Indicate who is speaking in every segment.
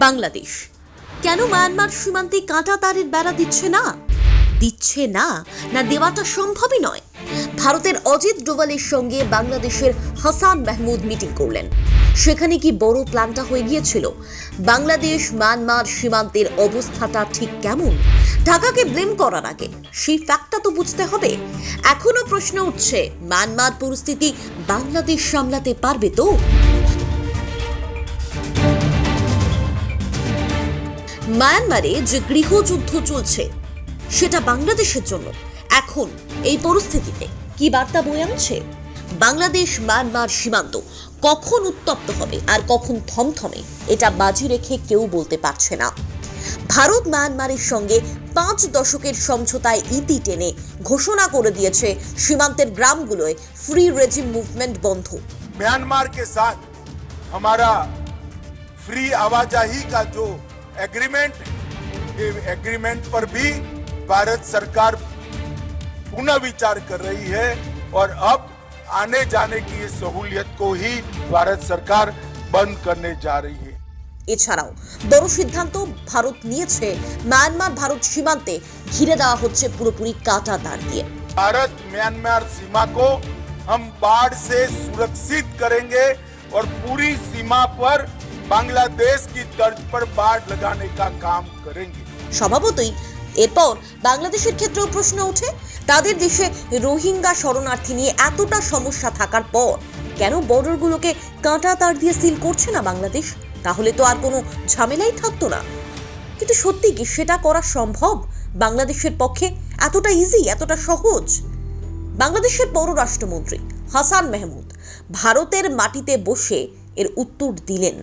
Speaker 1: বাংলাদেশ। কেন মায়ানমার সীমান্তে কাঁটা তারের বেড়া দিচ্ছে না? দিচ্ছে না? না দেওয়াটা সম্ভবই নয়। ভারতের অজিত ডোভালের সঙ্গে বাংলাদেশের হাসান মাহমুদ মিটিং করলেন। সেখানে কি বড় প্ল্যানটা হয়ে গিয়েছিল? বাংলাদেশ মায়ানমার সীমান্তের অবস্থাটা ঠিক কেমন? ঢাকাকে ব্লেম করার আগে সেই ফ্যাক্টটা তো বুঝতে হবে। এখনও প্রশ্ন উঠছে, মায়ানমার পরিস্থিতি বাংলাদেশ সামলাতে পারবে তো? মায়ানমারে যে গৃহযুদ্ধ চলছে সেটা বাংলাদেশের জন্য এখন এই পরিস্থিতিতে কি বার্তা বয়ে আনছে বাংলাদেশ মায়ানমার সীমান্ত কখন উত্তপ্ত হবে আর কখন থমথমে এটা বাজি রেখে কেউ বলতে পারছে না ভারত মায়ানমারের সঙ্গে পাঁচ দশকের সমঝোতায় ইতি টেনে ঘোষণা করে দিয়েছে সীমান্তের গ্রামগুলোয় ফ্রি রেজিম মুভমেন্ট বন্ধ
Speaker 2: म्यांमार के साथ हमारा फ्री आवाजाही का जो एग्रीमेंट है ये एग्रीमेंट पर भी भारत सरकार पुनः विचार कर रही है और अब आने जाने की ये सहूलियत को ही भारत सरकार बंद करने जा रही है
Speaker 1: এছাড়াও বড় সিদ্ধান্ত ভারত নিয়েছে মায়ানমার ভারত সীমান্তে ঘিরে দেওয়া হচ্ছে পুরোপুরি কাঁটা তার দিয়ে
Speaker 2: भारत म्यांमार सीमा को हम बाढ़ से सुरक्षित करेंगे और पूरी सीमा पर बांग्लादेश की तर्ज पर बाढ़ लगाने का काम करेंगे
Speaker 1: স্বভাবতই এরপর বাংলাদেশের ক্ষেত্রেও প্রশ্ন ওঠে তাদের দেশে রোহিঙ্গা শরণার্থী নিয়ে এতটা সমস্যা থাকার পর কেন বর্ডারগুলোকে কাঁটা তার দিয়ে সিল করছে না বাংলাদেশ তাহলে তো আর কোনো ঝামেলাই থাকতো না কিন্তু সত্যি কি সেটা করা সম্ভব বাংলাদেশের পক্ষে এতটা ইজি এতটা সহজ বাংলাদেশের পররাষ্ট্রমন্ত্রী হাসান মেহমুদ ভারতের মাটিতে বসে এর উত্তর দিলেন।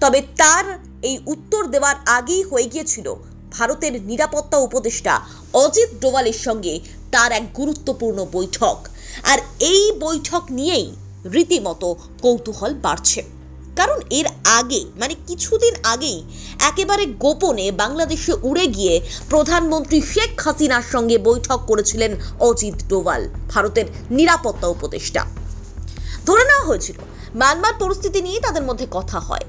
Speaker 1: তবে তার এই উত্তর দেওয়ার আগেই হয়ে গিয়েছিল ভারতের নিরাপত্তা উপদেষ্টা অজিত ডোভালের সঙ্গে তার এক গুরুত্বপূর্ণ বৈঠক। আর এই বৈঠক নিয়েই রীতিমতো কৌতূহল বাড়ছে। কারণ এর আগে মানে কিছুদিন আগেই একেবারে গোপনে বাংলাদেশে উড়ে গিয়ে প্রধানমন্ত্রী শেখ হাসিনার সঙ্গে বৈঠক করেছিলেন অজিত ডোভাল, ভারতের নিরাপত্তা উপদেষ্টা। ধরে নেওয়া হয়েছিল মায়ানমার পরিস্থিতি নিয়ে তাদের মধ্যে কথা হয়।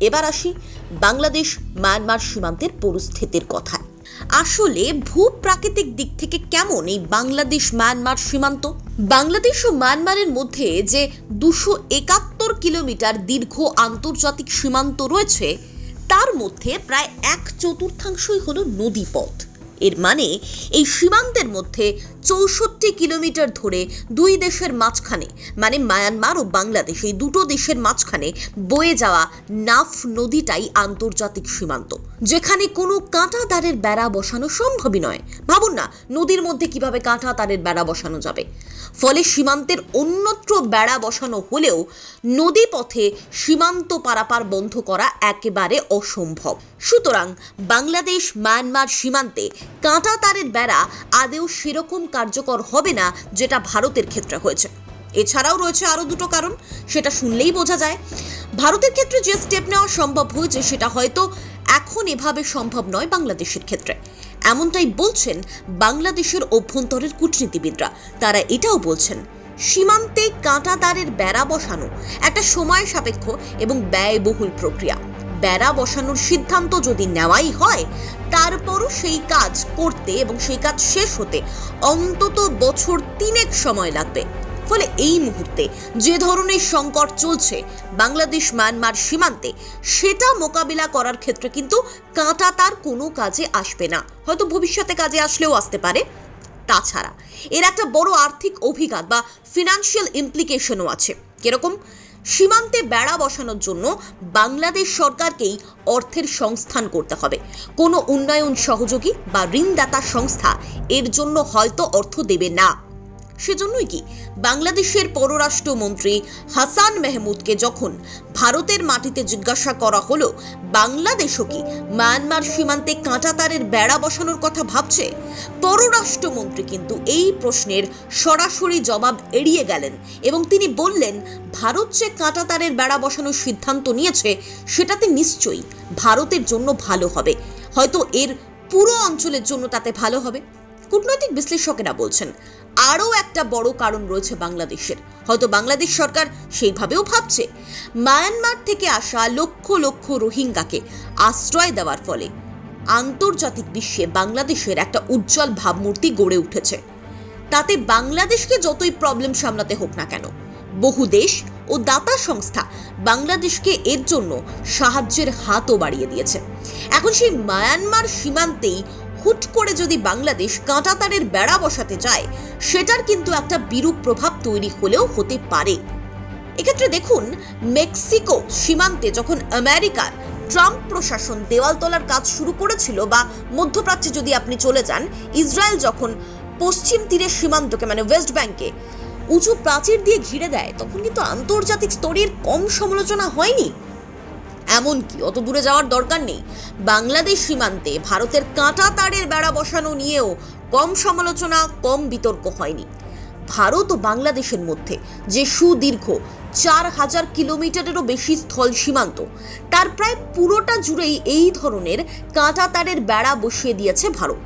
Speaker 1: এবার আসি বাংলাদেশ মায়ানমার সীমান্তের পরিস্থিতির কথায়। আসলে ভূ প্রাকৃতিক দিক থেকে কেমন এই বাংলাদেশ মায়ানমার সীমান্ত? বাংলাদেশ ও মায়ানমারের মধ্যে যে দুশো একাত্তর কিলোমিটার দীর্ঘ আন্তর্জাতিক সীমান্ত রয়েছে, তার মধ্যে প্রায় এক চতুর্থাংশই হলো নদীপথ। এর মানে এই সীমান্তের মধ্যে চৌষট্টি কিলোমিটার ধরে দুই দেশের মাঝখানে মানে মায়ানমার ও বাংলাদেশ, এই দুটো দেশের মাঝখানে বয়ে যাওয়া নাফ নদীটাই আন্তর্জাতিক সীমান্ত। যেখানে কোনো কাঁটা তারের বেড়া বসানো সম্ভবই নয়। ভাবুন না, নদীর মধ্যে কীভাবে কাঁটা তারের বেড়া বসানো যাবে। ফলে সীমান্তের অন্যত্র বেড়া বসানো হলেও নদী পথে সীমান্ত পারাপার বন্ধ করা একেবারে অসম্ভব। সুতরাং বাংলাদেশ, মায়ানমার সীমান্তে কাঁটা তারের বেড়া আদেও সেরকম কার্যকর হবে না যেটা ভারতের ক্ষেত্রে হয়েছে। এছাড়াও রয়েছে আরও দুটো কারণ, সেটা শুনলেই বোঝা যায়। ভারতের ক্ষেত্রে যে স্টেপ নেওয়া সম্ভব হয়েছে সেটা হয়তো এখন এভাবে সম্ভব নয় বাংলাদেশের ক্ষেত্রে। এমনটাই বলছেন বাংলাদেশের অভ্যন্তরের কূটনীতিবিদরা। তারা এটাও বলছেন, সীমান্তে কাঁটা তারের বেড়া বসানো একটা সময় সাপেক্ষ এবং ব্যয়বহুল প্রক্রিয়া। বেড়া বসানোর সিদ্ধান্ত যদি নেওয়াই হয়, তারপরও সেই কাজ করতে এবং সেই কাজ শেষ হতে অন্তত বছর তিনেক সময় লাগবে। ফলে এই মুহূর্তে যে ধরনের সংকট চলছে বাংলাদেশ, মায়ানমার সীমান্তে, সেটা মোকাবিলা করার ক্ষেত্রে কিন্তু কাঁটা তার কোনো কাজে আসবে না। হয়তো ভবিষ্যতে কাজে আসলেও আসতে পারে। তাছাড়া এর একটা বড় আর্থিক অভিঘাত বা ফিনান্সিয়াল ইমপ্লিকেশনও আছে। কীরকম? সীমান্তে বেড়া বসানোর জন্য বাংলাদেশ সরকারকেই অর্থের সংস্থান করতে হবে। কোনো উন্নয়ন সহযোগী বা ঋণদাতা সংস্থা এর জন্য হয়তো অর্থ দেবে না। সেজন্যই কি? বাংলাদেশের পররাষ্ট্রমন্ত্রী হাসান মেহমুদকে যখন ভারতের মাটিতে জিজ্ঞাসা করা হলো, বাংলাদেশও কি মায়ানমার সীমান্তে কাঁটাতারের বেড়া বসানোর কথা ভাবছে? পররাষ্ট্রমন্ত্রী কিন্তু এই প্রশ্নের সরাসরি জবাব এড়িয়ে গেলেন এবং তিনি বললেন, ভারত যে কাঁটাতারের বেড়া বসানোর সিদ্ধান্ত নিয়েছে, সেটাতে নিশ্চয়ই ভারতের জন্য ভালো হবে। হয়তো এর পুরো অঞ্চলের জন্য তাতে ভালো হবে। কূটনৈতিক বিশ্লেষকেরা বলছেন আরও একটা বড় কারণ রয়েছে বাংলাদেশের। হয়তো বাংলাদেশ সরকার সেইভাবেও ভাবছে। মায়ানমার থেকে আসা লক্ষ লক্ষ রোহিঙ্গাকে আশ্রয় দেওয়ার ফলে আন্তর্জাতিক বিশ্বে বাংলাদেশের একটা উজ্জ্বল ভাবমূর্তি গড়ে উঠেছে। তাতে বাংলাদেশকে যতই প্রবলেম সামলাতে হোক না কেন, বহু দেশ ও দাতা সংস্থা বাংলাদেশকে এর জন্য সাহায্যের হাতও বাড়িয়ে দিয়েছে। এখন সেই মায়ানমার সীমান্তেই হুট করে যদি বাংলাদেশ কাঁটাতারের বেড়া বসাতে যায় সেটার কিন্তু একটা বিরূপ প্রভাব তৈরি হলেও হতে পারে। এক্ষেত্রে দেখুন, মেক্সিকো সীমান্তে যখন আমেরিকার ট্রাম্প প্রশাসন দেওয়াল তোলার কাজ শুরু করেছিল বা মধ্যপ্রাচ্যে যদি আপনি চলে যান, ইসরায়েল যখন পশ্চিম তীরের সীমান্তকে মানে ওয়েস্ট ব্যাংকে উঁচু প্রাচীর দিয়ে ঘিরে দেয়, তখন কিন্তু আন্তর্জাতিক স্তরের কম সমালোচনা হয়নি? এমনকি অত দূরে যাওয়ার দরকার নেই। বাংলাদেশ সীমান্তে ভারতের কাঁটা তারের বেড়া বসানো নিয়েও কম সমালোচনা, কম বিতর্ক হয়নি। ভারত ও বাংলাদেশের মধ্যে যে সুদীর্ঘ চার হাজার কিলোমিটারেরও বেশি স্থল সীমান্ত, তার প্রায় পুরোটা জুড়েই এই ধরনের কাঁটা তারের বেড়া বসিয়ে দিয়েছে ভারত।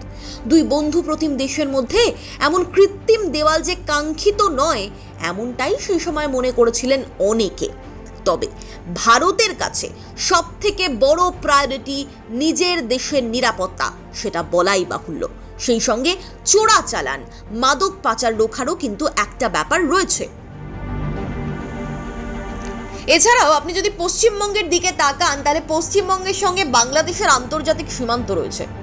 Speaker 1: দুই বন্ধু প্রতিম দেশের মধ্যে এমন কৃত্রিম দেওয়াল যে কাঙ্ক্ষিত নয়, এমনটাই সেই সময় মনে করেছিলেন অনেকে। তবে ভারতের কাছে সব থেকে বড় প্রায়োরিটি নিজের দেশের নিরাপত্তা, সেটা বলাই বাহুল্য। সেই সঙ্গে চোরা চালান, মাদক পাচার রোখারও কিন্তু একটা ব্যাপার রয়েছে। এছাড়াও আপনি যদি পশ্চিমবঙ্গের দিকে তাকান, তাহলে পশ্চিমবঙ্গের সঙ্গে বাংলাদেশের আন্তর্জাতিক সীমান্ত রয়েছে।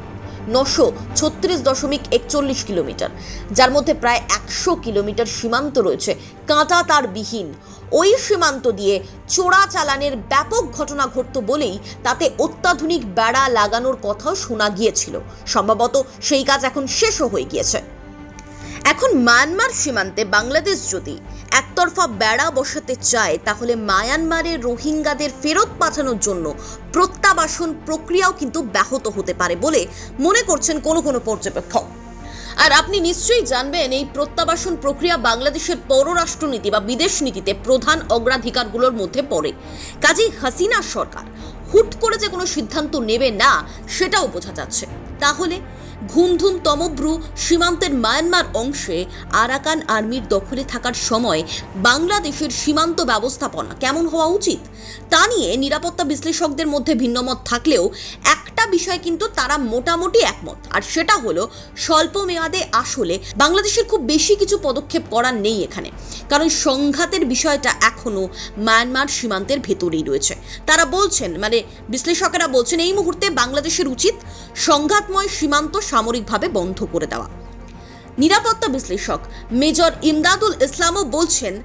Speaker 1: নশো ছত্রিশ দশমিক একচল্লিশ কিলোমিটার, যার মধ্যে প্রায় একশো কিলোমিটার সীমান্ত রয়েছে কাঁটা তার বিহীন। ওই সীমান্ত দিয়ে চোরা চালানের ব্যাপক ঘটনা ঘটত বলেই তাতে অত্যাধুনিক বেড়া লাগানোর কথাও শোনা গিয়েছিল। সম্ভবত সেই কাজ এখন শেষও হয়ে গিয়েছে। এখন মায়ানমার সীমান্তে বাংলাদেশ যদি একতরফা বেড়া বসাতে চায়, তাহলে মায়ানমারের রোহিঙ্গাদের ফেরত পাঠানোর জন্য প্রত্যাবাসন প্রক্রিয়াও কিন্তু ব্যাহত হতে পারে বলে মনে করছেন কোনো কোনো পর্যবেক্ষক। আর আপনি নিশ্চয়ই জানবেন, এই প্রত্যাবাসন প্রক্রিয়া বাংলাদেশের পররাষ্ট্রনীতি বা বিদেশ নীতিতে প্রধান অগ্রাধিকারগুলোর মধ্যে পড়ে। কাজেই হাসিনা সরকার হুট করে যে কোনো সিদ্ধান্ত নেবে না, সেটাও বোঝা যাচ্ছে। তাহলে ঘুমধুম তমব্রু সীমান্তের মায়ানমার অংশে আরাকান আর্মির দখলে থাকার সময় বাংলাদেশের সীমান্ত ব্যবস্থাপনা কেমন হওয়া উচিত? তা নিয়ে নিরাপত্তা বিশ্লেষকদের মধ্যে ভিন্নমত থাকলেও একটা বিষয় কিন্তু তারা মোটামুটি একমত, আর সেটা হলো স্বল্প মেয়াদে আসলে বাংলাদেশের খুব বেশি কিছু পদক্ষেপ করার নেই এখানে। কারণ সংঘাতের বিষয়টা এখনও মায়ানমার সীমান্তের ভেতরেই রয়েছে। তারা বলছেন মানে বিশ্লেষকেরা বলছেন, এই মুহূর্তে বাংলাদেশের উচিত সংঘাতময় সীমান্ত সামরিকভাবে বন্ধ করে দেওয়া। নিরাপত্তা বিশ্লেষক মেজর ইমদাদুল ইসলামও বলছেন,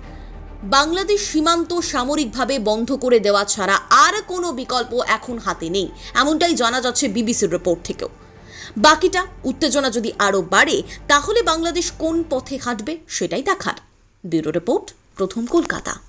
Speaker 1: বাংলাদেশ সীমান্ত সামরিকভাবে বন্ধ করে দেওয়া ছাড়া আর কোনো বিকল্প এখন হাতে নেই, এমনটাই জানা যাচ্ছে বিবিসির রিপোর্ট থেকেও। বাকিটা উত্তেজনা যদি আরও বাড়ে, তাহলে বাংলাদেশ কোন পথে হাঁটবে সেটাই দেখার। ব্যুরো রিপোর্ট, প্রথম কলকাতা।